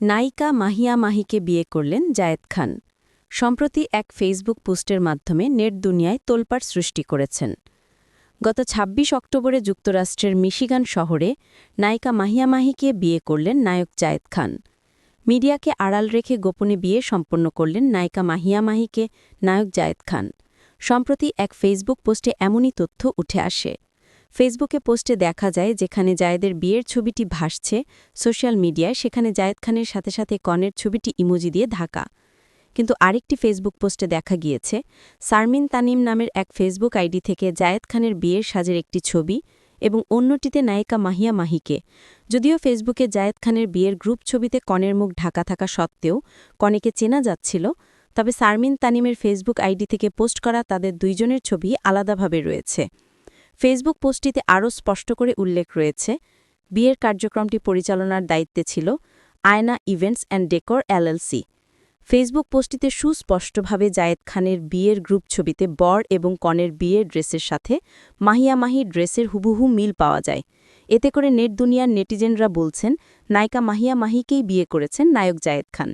নায়িকা মাহিয়া মাহিকে বিয়ে করলেন জায়েদ খান। সম্প্রতি এক ফেসবুক পোস্টের মাধ্যমে নেট দুনিয়ায় তোলপাড় সৃষ্টি করেছেন। গত ২৬ অক্টোবরে যুক্তরাষ্ট্রের মিশিগান শহরে নায়িকা মাহিয়া মাহিকে বিয়ে করলেন নায়ক জায়েদ খান। মিডিয়াকে আড়াল রেখে গোপনে বিয়ে সম্পন্ন করলেন নায়িকা মাহিয়া মাহিকে নায়ক জায়েদ খান। সম্প্রতি এক ফেসবুক পোস্টে এমনই তথ্য উঠে আসে। ফেসবুকে পোস্টে দেখা যায় যেখানে জায়েদের বিয়ের ছবিটি ভাসছে, সোশ্যাল মিডিয়ায় সেখানে জায়েদ খানের সাথে সাথে কনের ছবিটি ইমোজি দিয়ে ঢাকা। কিন্তু আরেকটি ফেসবুক পোস্টে দেখা গিয়েছে, সারমিন তানিম নামের এক ফেসবুক আইডি থেকে জায়েদ খানের বিয়ের সাজের একটি ছবি এবং অন্যটিতে নায়িকা মাহিয়া মাহিকে। যদিও ফেসবুকে জায়েদ খানের বিয়ের গ্রুপ ছবিতে কনের মুখ ঢাকা থাকা সত্ত্বেও কনেকে চেনা যাচ্ছিল, তবে সারমিন তানিমের ফেসবুক আইডি থেকে পোস্ট করা তাদের দুইজনের ছবি আলাদাভাবে রয়েছে। ফেসবুক পোস্টটিতে আরও স্পষ্ট করে উল্লেখ রয়েছে, বিয়ের কার্যক্রমটি পরিচালনার দায়িত্বে ছিল Aayna events and decor LLC. Facebook পোস্টটিতে সুস্পষ্টভাবে জায়েদ খানের বিয়ের গ্রুপ ছবিতে বর এবং কনের বিয়ের ড্রেসের সাথে মাহিয়া মাহির ড্রেসের হুবহু মিল পাওয়া যায়। এতে করে নেট দুনিয়ার নেটিজেনরা বলছেন, নায়িকা মাহিয়া মাহিকেই বিয়ে করেছেন নায়ক জায়েদ খান।